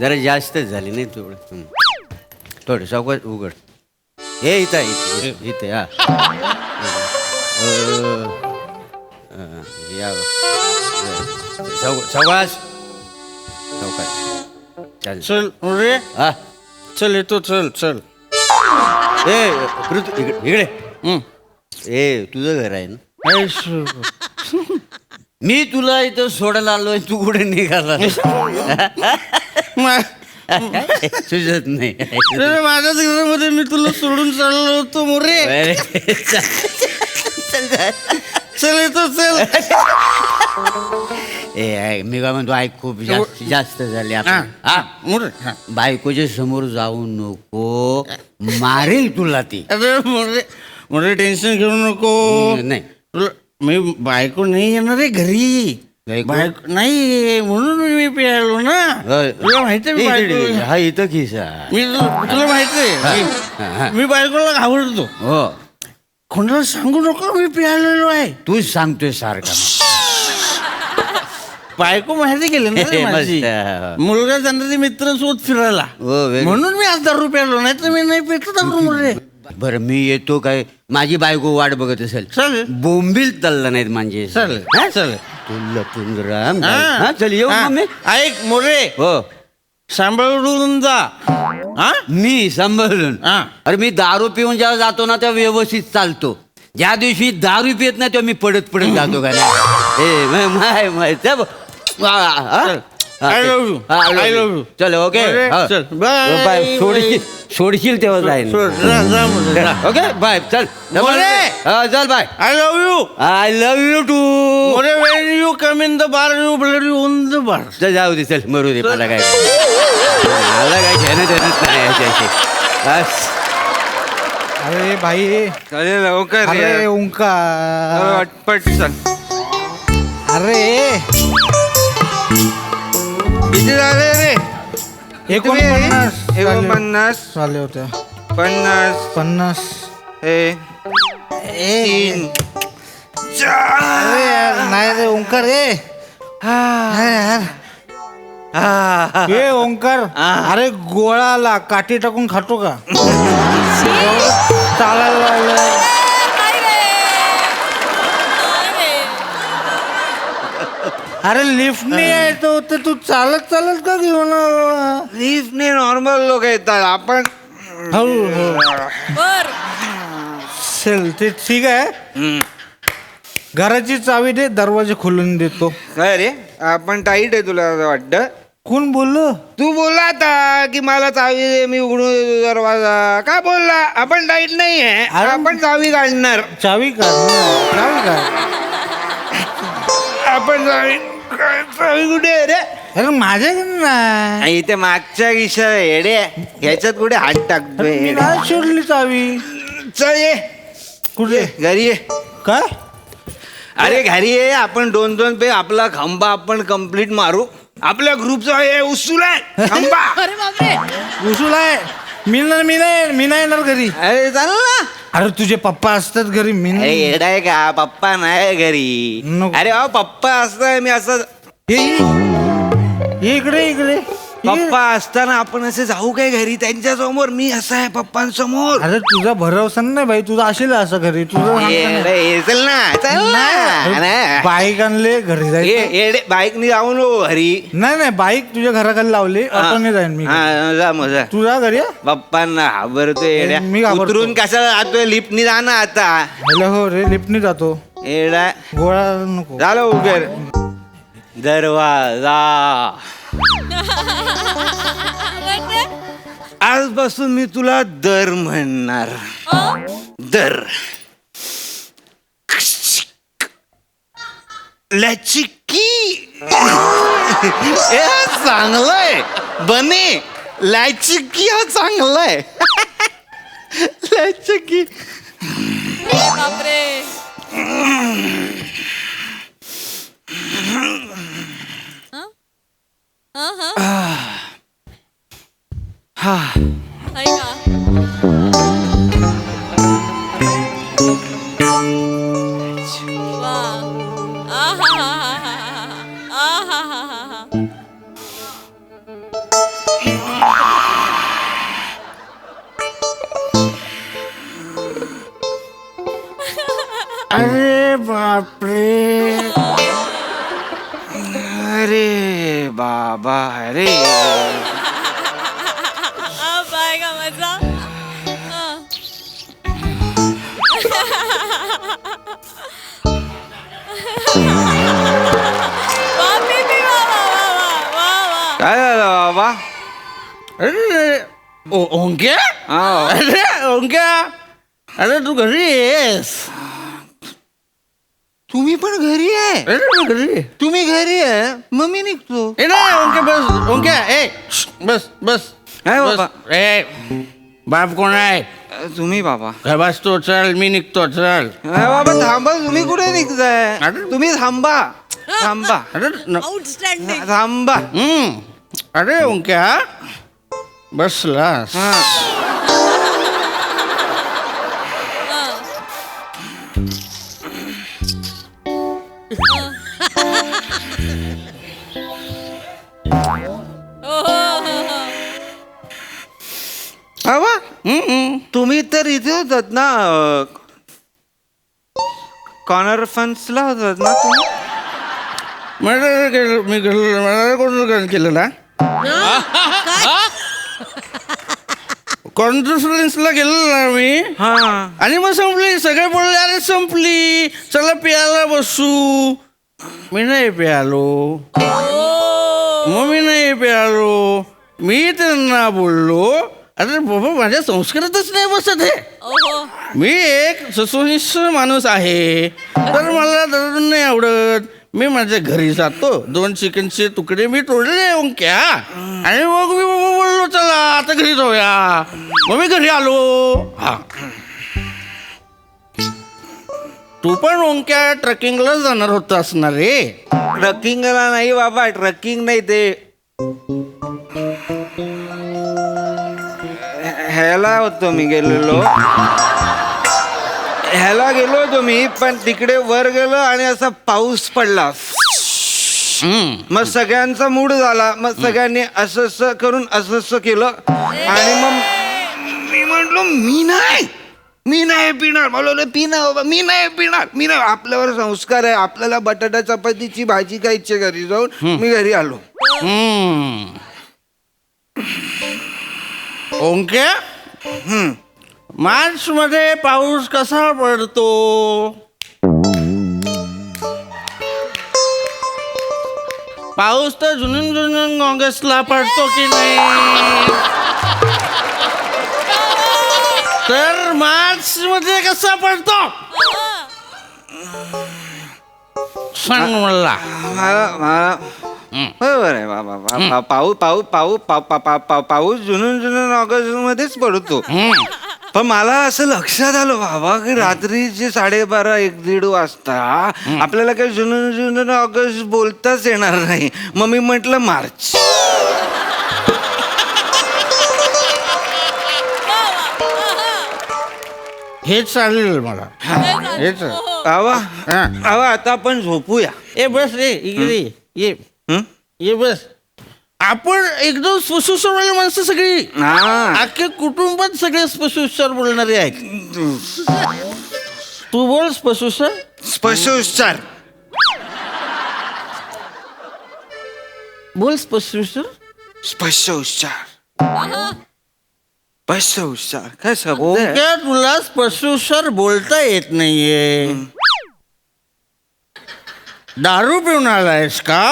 जरा जास्तच झाली नाही थोडं हं. थोडं सावकाश उघड हे इथं इथं इथे हा या साव- सावकाश सावकाश चल रे हा चल येतो चल चल ए इकडे हं. ए तुझं घर आहे ना? आई मी तुला इथं सोडायला आलोय तू कुठे निघाला? मा- सुचत नाही. अरे माझ्याच घरामध्ये मी तुला सोडून चाललो होतो मोरे. अरे, चल येतो चल ए ऐक, मी काय म्हणतो ऐक खूप जास्त जास्त झाले आपण. हा. हा. मोरे हा. बायकोच्या समोर जाऊ नको. मारेल तुला ती. मोरे. मोरे टेन्शन घेऊ नको नाही। तुला मी बायको नाही येणार आहे घरी। बायको? बायको नाही म्हणून मी पियालो ना। तुला माहिती आहे मी. बायको हा इथं खिसा मी तुला तुला माहिती हा, आहे हा. मी- मी बायकोला घाबरतो हो कोणाला सांगू नको मी पियालेलो आहे तूच सांगतोय सारखा बायको माहिती गेली ना रे मस्त. माझी मुलगा जाणार मित्रांसोबत फिरायला हो, very- म्हणून मी आज दारू प्यालो नाही तर मी नाही पेटत दारू रे बरं मी येतो काय? माझी बायको वाट बघत असेल. चालेल बोंबील तल्ला नाहीत म्हणजे चालेल हा? चालेल तू लपून राम हा. चल येऊ हा. मम्मी ऐक मोरे. हो. सांभाळून जा. हा? मी सांभाळून. हा. अरे मी दारू पिऊन जेव्हा जातो ना तेव्हा व्यवस्थित चालतो. ज्या दिवशी दारू पित नाही तेव्हा मी पडत पडत जातो का नाही? ए मा- माय माय. त्या ब-? चल. हा, I चल. love you. हा, I love I you. love you. चल ओके अरे. चल. Bye. बाय सोडशील सोडशील तेव्हा जाईन सोड, जा, जा मोरे, जा. ओके बाय चल मोरे. हा चल bye I love you I love you too More when you come in the bar you blood you on the bar चल जाऊ दे चल मरू दे मला काय मला काय घेणं देणंच नाही याच्याशी बस अरे भाई चालेल लवकर अरे ये. ओंकार अटपट सांग अरे किती झाले रे. एकोणपन्नास झाले. एकोणपन्नास झाले होते. पन्नास. पन्नास. हे. तीन. अरे यार नाही रे ओंकार रे अरे यार. हे. ओंकार. अरे गोळाला काठी टाकून खातो का चालायला लागलं. अरे लिफ्ट नाही आहे तो तर तू चालत चालत का घेऊन आला? लिफ्टने नॉर्मल लोक येतात. आपण हो हो. चल ते ठीक आहे. घराची चावी दे दरवाजे खोलून देतो. काय रे? आपण टाईट आहे तुला असं वाटतं? कोण बोललो? तू बोलला आता की मला चावी दे मी उघडून देतो दरवाजा. का बोलला? आपण टाईट नाही आहे. अरे- आपण चावी काढणार. चावी का चावी का आपण चावी कुठे रे? अरे माझ्याकडे नाही. आणि इथे मागच्या किशा येडे ह्याच्यात कुठे हात टाकतोय? मी येडे? नाही शोधली चावी. चल ये. कुठे? घरी ये. काय अरे घरी ये. आपण दोन दोन पे आपला खंबा आपण कंप्लीट मारू. आपल्या ग्रुपचा हे उसूल आहे. खंबा. अरे बापरे. उसूल आहे. मी नाही मी नाही मी नाही येणार घरी. अरे चाल ना. अरे तुझे पप्पा असतात घरी मी अरे नाही येडाय का पप्पा नाही घरी नको. अरे अहो पप्पा असताय मी असं ये, ये. ये इकडे इकडे. पप्पा असताना आपण असे जाऊ काय घरी? त्यांच्यासमोर. मी असं आहे पप्पांसमोर. अरे तुझा भरोसा नाही भाई तुझा असेल असं घरी. तुझं ये, चल ना. चल ना. नाही. बाईक आणले घरी येडे बाईकनी जाऊ नको घरी. नाही नाही. बाईक तुझ्या घराखाली लावली. ऑटोने जाईन मी हा, जा मग जा. तुझा घरी? पप्पांना घाबरतोय येड्या. मी घाबरतो. उतरून कशाला जातोय लिफ्टनी जा ना आता. हॅलो हो रे लिफ्टने जातो. येडा गोळा नको. झालं उघड दरवाजा. आजपासून मी तुला दर म्हणणार. दर. लचिकी हे चांगलंय. बने लचिकी हा चांगलाय. लचिकी बापरे. ऐका काय झालं बाबा अरे ओ- ओंक्या हा. अरे ओंक्या अरे तू घरी तुम्ही पण घरी आहे अरे तू घरी. तुम्ही घरी आहे मग मी निघतो ए नाही ओंक्या बस ओंक्या ए बस बस काय बस. बाबा? ए बाप कोण आहे अ, तुम्ही बाबा काय बसतो चल मी निघतो चल अरे बाबा थांबा तुम्ही कुठे निघताय अरे. तुम्ही थांबा थांबा अरे न- Outstanding. थांबा हम्म. अरे ओंक्या हा. बाबा तुम्ही तर इथे होतात ना कॉन्फरन्सला होतात ना तुम्ही? केलं मी कोण केलं ना कॉन्फरन्सला गेलो ना मी हा. आणि मग संपली सगळे बोलले अरे संपली. चला प्यायला बसू. मी नाही प्यालो. मग मी नाही प्यालो. मी त्यांना बोललो अरे बाबा माझ्या संस्कारातच नाही बसत हे. ओहो. मी एक ससुनिष्ठ माणूस आहे. तर मला दारू नाही आवडत. मी माझ्या घरी जातो. दोन चिकनचे तुकडे मी तोडले ओंक्या. आणि मग मी बोललो चला आता घरी जाऊया. मग मी घरी आलो. हा. तू पण ओंक्या ट्रकिंगला जाणार होत असणार रे? ट्रकिंगला नाही बाबा ट्रकिंग नाही ते. ह्याला होतो मी गेलेलो. ह्याला गेलो होतो मी पण तिकडे वर गेलो आणि असा पाऊस पडला. मग सगळ्यांचा मूड झाला. मग सगळ्यांनी असं असं करून असं असं केलं. आणि मग मी म्हटलो मी नाही. मी नाही पिणार. मला बाबा मी नाही पिणार. मी नाही आपल्यावर संस्कार आहे. आपल्याला बटाटा चपातीची भाजी खायची घरी जाऊन? मी घरी आलो. हम्म. मार्च मध्ये पाऊस कसा पडतो? पाऊस तर जुनून जुनून ऑगस्टला पडतो की नाही? तर मार्च मध्ये कसा पडतो? सांग मला. बरोबर आहे बाबा पा- पा- पाऊस पाऊस पाऊस पा- पा- पा- पा- पाऊस जुनून जुनून ऑगस्ट मध्येच पडतो. हम्म. पण मला असं लक्षात आलं बाबा की रात्रीचे साडेबारा एक दीड वाजता आपल्याला काही जुनं जुनं ऑगस्ट बोलताच येणार नाही. मग मी म्हटलं मार्च. हे चालेल मला. हेच. हा. बाबा आता आपण झोपूया. ए बस रे इकडे ये. ये. हं? ये बस. आपण एकदम सुसुसरवाली माणसं सगळी. हा. अख्खे कुटुंबात सगळे स्पशुस्वर बोलणारे आहेत. तू बोल स्पशुस्वर स्पष्ट उच्चार बोल स्पशुस्वर स्पष्ट उच्चार स्पष्ट उच्चार काय शब्द आहे? ओके तुला स्पशुस्वर बोलता येत नाहीये. दारू पिऊन आलायस का?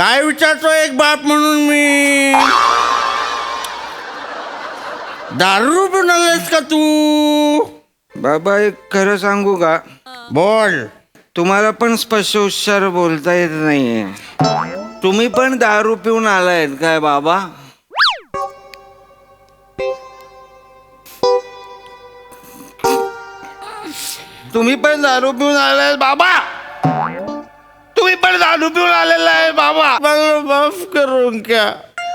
काय विचारतो एक बाप म्हणून मी? दारू पिऊन आलायस का तू? बाबा एक खरं सांगू का? बोल. तुम्हाला पण स्पष्ट उच्चार बोलता येत नाहीये. तुम्ही पण दारू पिऊन आलायत काय बाबा? तुम्ही पण दारू पिऊन आलाय बाबा? तुम्ही पण दारू पिऊन आलेला आहे बाबा. मला माफ करू क्या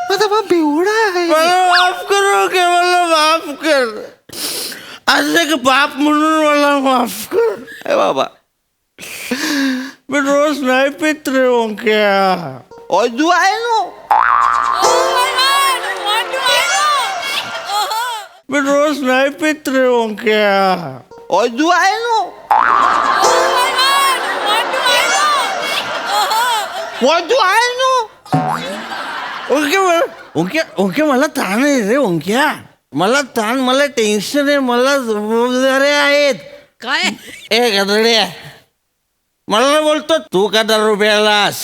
माझा बाप बेवडा आहे. मला माफ करू क्या मला माफ कर. आज एक बाप म्हणून मला माफ कर. ए बाबा. मी रोज नाही पित रे ओंक्या. अजू आहे नो? मी रोज नाही पित रे ओंक्या. अजू आहे नो? अजू आहे नो? ओंके ओंके ओंके मला ताण आहे रे ओंक्या. मला ताण मला टेन्शन आहे मला जबाबदाऱ्या आहेत. काय? ए गदड्या मला नाही बोलतो तू का दारू प्यायलास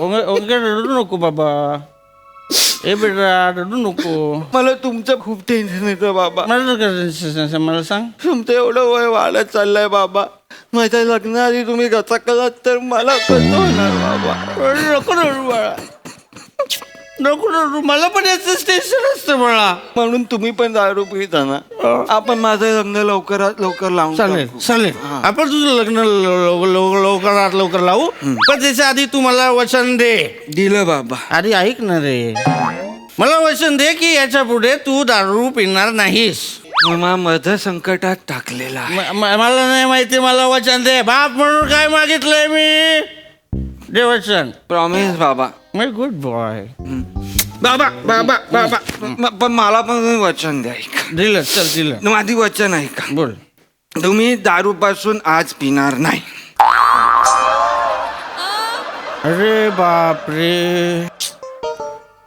ओंगे ओंगे रडू नको बाबा. ए बेटा रडू नको. मला तुमचं खूप टेन्शन येतं बाबा. मला मला सांग. तुमचं एवढं वय वाढत चाललंय बाबा. माझ्या लग्नाआधी तुम्ही कसा केलात तर मला कसं होणार बाबा? नको रडू मला पण याच टेन्शन असतं बाळा म्हणून तुम्ही पण दारू पिता ना आपण माझं लग्न लवकरात लवकर लावून चालेल टाकू. चालेल. आपण तुझं लग्न लव- लव- लवकरात लवकर लावू. पण त्याच्या आधी तू मला वचन दे. दिलं बाबा. अरे ऐक ना रे. मला वचन दे की याच्यापुढे तू दारू पिणार नाहीस. मला मध संकटात टाकलेला आहे. म- म- मला नाही माहिती मला वचन दे. बाप म्हणून काय मागितलंय मी? दे वचन. प्रॉमिस बाबा. मी गुड बॉय बाबा बाबा बाबा. म- पण मला पण तुम्ही वचन द्या ऐका दिलं चल दिलं. माझी वचन ऐका बोल. तुम्ही दारू पासून आज पिणार नाही. अरे बाप रे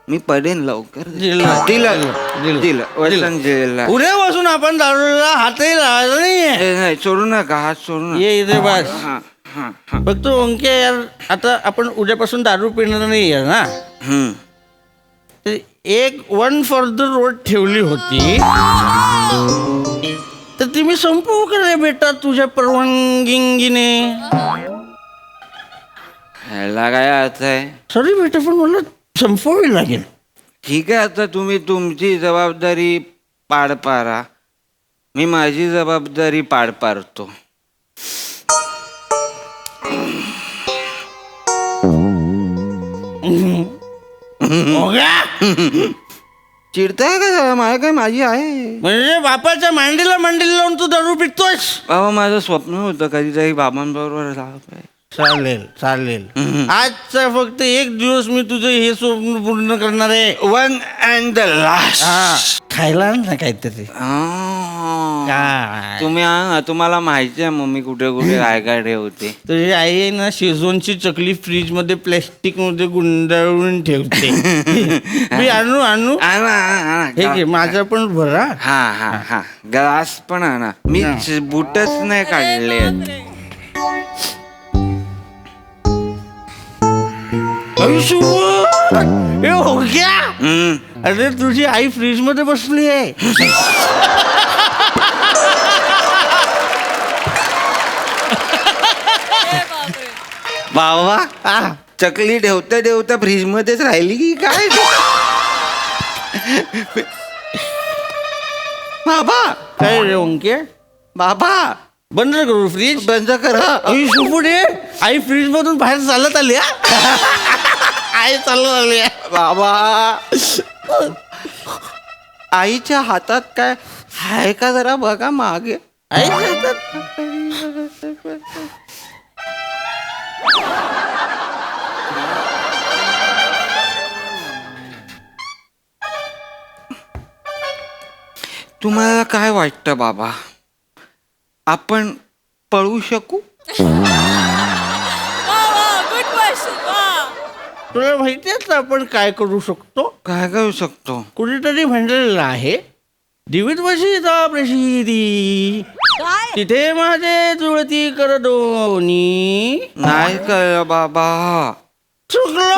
मी पडेन लवकर. दिलं. दिलं. दिलं. दिलं. वचन दिलं. उद्यापासून आपण दारूला हातही लावायचा नाहीये. ए, नाही सोडू नका हात सोडू नका. ये इथे बस. हा, हा, हा. फक्त ओंके यार आता आपण उद्यापासून दारू पिणार नाही आहे ना? हम्म. तर एक वन फॉर द रोड ठेवली होती. तर ती मी संपवू का रे बेटा तुझ्या परवानगीने. ह्याला काय अर्थ आहे? सॉरी बेटा पण मला संपवावी लागेल. ठीक आहे आता तुम्ही तुमची जबाबदारी पार पारा. मी माझी जबाबदारी पार पाडतो चिडताय का माझ्या काय माझी आहे. म्हणजे बापाच्या मांडीला मांडीला लावून तू दारू पितोयस बाबा माझं स्वप्न होतं कधीतरी बाबांबरोबर. चालेल चालेल. आजचा फक्त एक दिवस मी तुझं हे स्वप्न पूर्ण करणार आहे. वन अँड द लास्ट खायला आण ना काहीतरी काय तुम्ही आ ना तुम्हाला माहिती आहे मम्मी कुठे कुठे काय काय ठेवते तुझी आई आहे ना शेजवानची चकली फ्रीजमध्ये प्लॅस्टिकमध्ये गुंडाळून ठेवते. मी आणू आणू? आणा, आणा, आणा. हे घे माझा पण भरा. हा हा हा. ग्लास पण आणा. मी हा. च- बुटच नाही काढले हे हो गया. हम्म. अरे तुझी आई फ्रीजमध्ये बसली आहे. बाबा. चकली ठेवता ठेवता फ्रीज मध्येच राहिली की काय? बाबा. काय रे ओंके? बाबा बंद करू फ्रीज. बंद करा आई सुपुडे आई फ्रीज मधून बाहेर चालत आली हा? आई चालू आली बाबा. आईच्या हातात काय आहे का जरा बघा मागे. आई तुम्हाला काय वाटतं बाबा? आपण पळू शकू? तुला माहिती आहे आपण काय करू शकतो? काय करू शकतो? कुठेतरी म्हणलेलं आहे दिवित वशिता प्रसिद्धी काय? तिथे माझे जुळती कर दोन्ही नाही कळलं बाबा? चुकलो.